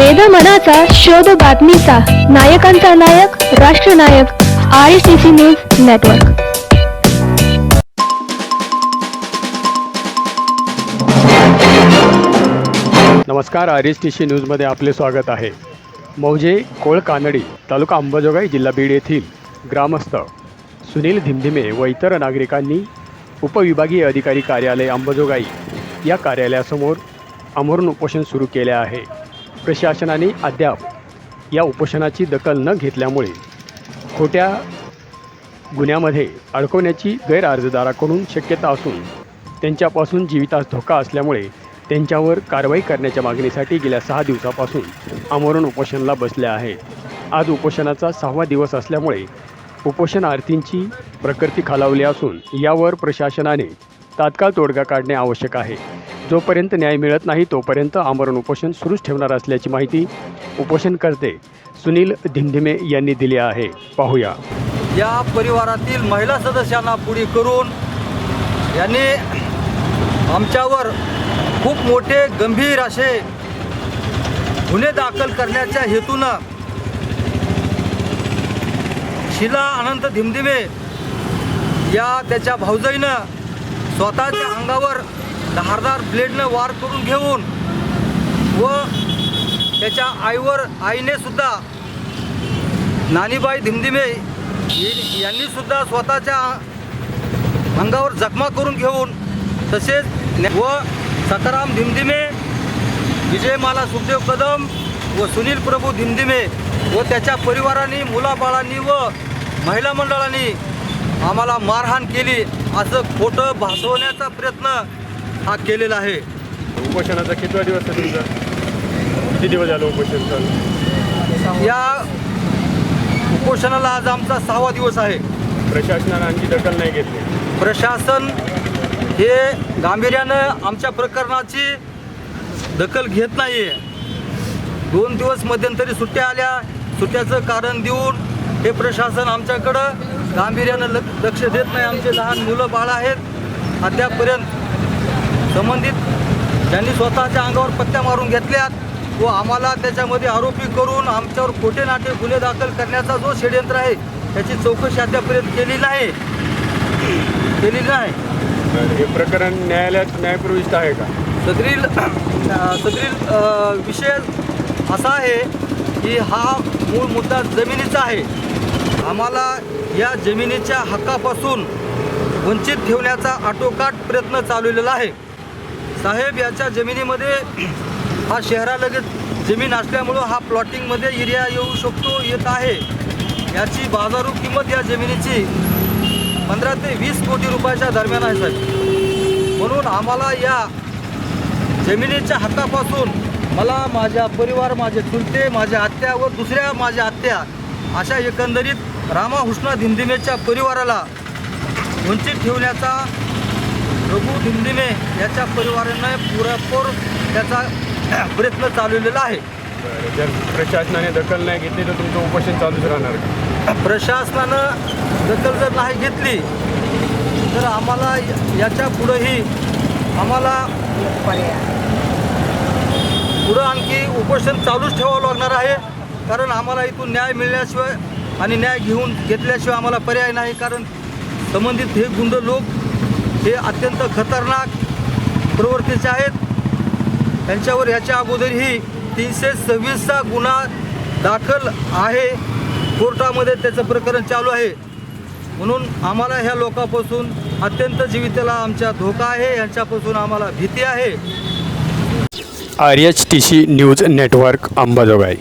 वेद मनाचा शोध बातमीचा. नायकांचा नायक राष्ट्रनायक I C C news network नमस्कार आर एस टी सी न्यूजमध्ये आपले स्वागत आहे. मौजे कोळ कानडी तालुका अंबाजोगाई जिल्हा बीड येथील ग्रामस्थ सुनील धिमधिमे व इतर नागरिकांनी उपविभागीय अधिकारी कार्यालय अंबाजोगाई या कार्यालयासमोर आमरण उपोषण सुरू केले आहे. प्रशासनाने अद्याप या उपोषणाची दखल न घेतल्यामुळे खोट्या गुन्ह्यामध्ये अडकवण्याची गैरअर्जदाराकडून शक्यता असून त्यांच्यापासून जीवितास धोका असल्यामुळे त्यांच्यावर कारवाई करण्याच्या मागणीसाठी गेल्या सहा दिवसापासून आमरण उपोषणाला बसले आहे. आज उपोषणाचा सहावा दिवस असल्यामुळे उपोषणार्थींची प्रकृती खालावली असून यावर प्रशासनाने तात्काळ तोडगा काढणे आवश्यक आहे. जोपर्यंत न्याय मिळत नाही तोपर्यंत आमरण उपोषण सुरूच ठेवणार असल्याची माहिती उपोषणकर्ते सुनील धिमधिमे यांनी दिली आहे. पाहूया. या परिवारातील महिला सदस्यांना पुढे करून यांनी आमच्यावर खूप मोठे गंभीर असे गुन्हे दाखल करण्याच्या हेतूनं शिला अनंत धिमधिमे या त्याच्या भाऊजाईनं स्वतःच्या अंगावर धारदार ब्लेडनं वार करून घेऊन व त्याच्या आईवर आईने सुद्धा नानीबाई धिमधिमे यांनी सुद्धा स्वतःच्या अंगावर जखमा करून घेऊन तसेच व सकाराम धिमधिमे विजयमाला सुखदेव कदम व सुनील प्रभू धिमधिमे व त्याच्या परिवाराने मुलाबाळांनी व महिला मंडळांनी आम्हाला मारहाण केली. असं खोटं भासवण्याचा प्रयत्न हा केलेला आहे. उपोषणाचा कितवा दिवस आहे तुमचा? किती दिवस झालं उपोषण चालू? या उपोषणाला आज आमचा सहावा दिवस आहे. प्रशासनानं आणखी दखल नाही घेतली. प्रशासन हे गांभीर्यानं आमच्या प्रकरणाची दखल घेत नाही आहे दोन दिवस मध्यंतरी सुट्ट्या आल्या. सुट्ट्याचं कारण देऊन हे प्रशासन आमच्याकडं गांभीर्यानं लक लक्ष देत नाही. आमचे लहान मुलं बाळ आहेत. अद्यापपर्यंत संबंधित ज्यांनी स्वतःच्या अंगावर पत्त्या मारून घेतल्यात व आम्हाला त्याच्यामध्ये आरोपी करून आमच्यावर खोटे नाटे गुन्हे दाखल करण्याचा जो षडयंत्र आहे त्याची चौकशी अद्यापर्यंत केली नाही केली नाही. हे प्रकरण न्यायालयात न्यायप्रविष्ट आहे का? सदरील सदरील विषय असा आहे की हा मूळ मुद्दा जमिनीचा आहे. आम्हाला या जमिनीच्या हक्कापासून वंचित ठेवण्याचा आटोकाट प्रयत्न चालवलेला आहे. साहेब याच्या जमिनीमध्ये हा शहरालगत जमीन असल्यामुळं हा प्लॉटिंगमध्ये एरिया येऊ शकतो येत आहे. याची बाजारू किंमत या जमिनीची पंधरा ते वीस कोटी रुपयाच्या दरम्यान आहे साहेब. म्हणून आम्हाला या जमिनीच्या हातापासून मला माझ्या परिवार माझे चुलते माझ्या आत्या व दुसऱ्या माझ्या आत्या अशा एकंदरीत रामा हुष्णा परिवाराला वंचित ठेवण्याचा रघु धिमधिमे याच्या परिवाराने पुरेपूर त्याचा प्रयत्न चालवलेला आहे. बरं, जर प्रशासनाने दखल नाही घेतली तर तुमचं उपोषण चालूच राहणार का? प्रशासनानं दखल जर नाही घेतली तर आम्हाला याच्या पुढंही आम्हाला पुढं आणखी उपोषण चालूच ठेवावं लागणार आहे. कारण आम्हाला इथून न्याय मिळण्याशिवाय आणि न्याय घेऊन घेतल्याशिवाय आम्हाला पर्याय नाही. कारण संबंधित हे गुंड लोक हे अत्यंत खतरनाक प्रवृत्तीचे आहेत. त्यांच्यावर याच्या अगोदरही तीनशे सव्वीसचा गुन्हा दाखल आहे. कोर्टामध्ये त्याचं प्रकरण चालू आहे. म्हणून आम्हाला ह्या लोकापासून अत्यंत जीवितेला आमच्या धोका आहे. यांच्यापासून आम्हाला भीती आहे. R H T C news network Ambajogai.